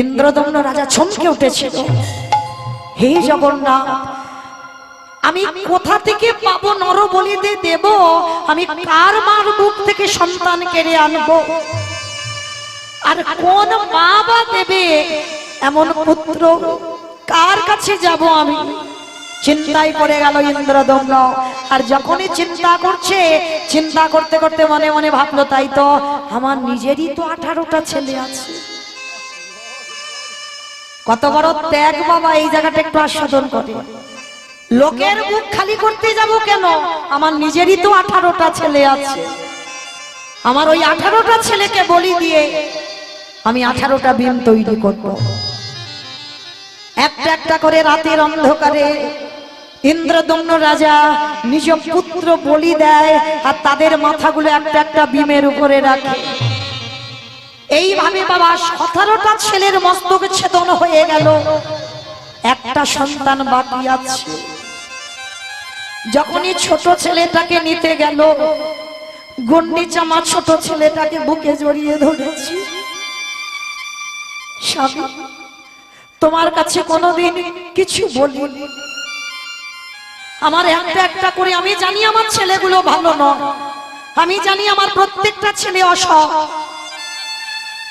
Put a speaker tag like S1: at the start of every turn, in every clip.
S1: ইন্দ্রদম্ন রাজা চমকে উঠেছিল। হে জগন্নাথ, আমি কোথা থেকে পাবো নর বলিতে দেব? আমি কার মার বুক থেকে সন্তান কেড়ে আনব? আর কোন মা বা দেবে? এমন পুত্র কার কাছে যাব আমি? চিন্তাই পড়ে গেল ইন্দ্রদম্ন আর যখনই চিন্তা করছে, চিন্তা করতে করতে মনে মনে ভাবলো, তাই তো আমার নিজেরই তো আঠারোটা ছেলে আছে। কত বড় ত্যাগ বাবা, এই জায়গাটা একটু আস্বাদন করে। লোকের মুখ খালি করতে যাব কেন? আমার নিজেরই তো আঠারোটা ছেলে আছে। আমার ওই আঠারোটা ছেলেকে বলি দিয়ে আমি আঠারোটা বিম তৈরি করব। একটা একটা করে রাতের অন্ধকারে ইন্দ্রদম্ন রাজা নিজ পুত্র বলি দেয় আর তাদের মাথাগুলো একটা একটা বিমের উপরে রাখে। এইভাবে বাবা সতেরোটা ছেলের মস্তক ছেদন হয়ে গেল। একটা সন্তান বাকি আছে। যখনই ছোট ছেলেটাকে নিতে গেল, গন্ডি চামা ছোট ছেলেটাকে বুকে জড়িয়ে ধরেছি। স্বামী, তোমার কাছে কোনোদিন কিছু বলিনি আমার একটা একটা করে, আমি জানি আমার ছেলেগুলো ভালো নয়। আমি জানি আমার প্রত্যেকটা ছেলে অসৎ।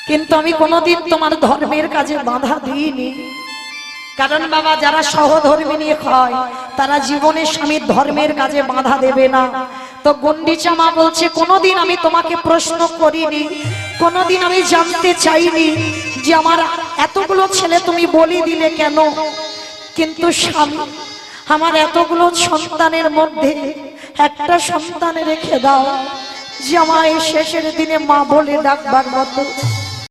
S1: কিন্তু আমি কোনোদিন তোমার ধর্মের কাজে বাধা দিইনি। কারণ বাবা, যারা সহধর্মিনী হয় তারা জীবনে স্বামীর ধর্মের কাজে বাধা দেবে না। তো গন্ডিচা মা বলছে, কোনোদিন আমি তোমাকে প্রশ্ন করিনি, কোনোদিন আমি জানতে চাইনি যে আমার এতগুলো ছেলে তুমি বলি দিলে কেন? কিন্তু স্বামী, আমার এতগুলো সন্তানের মধ্যে একটা সন্তান রেখে দাও, যে আমায় শেষের দিনে মা বলে ডাকবার মতো।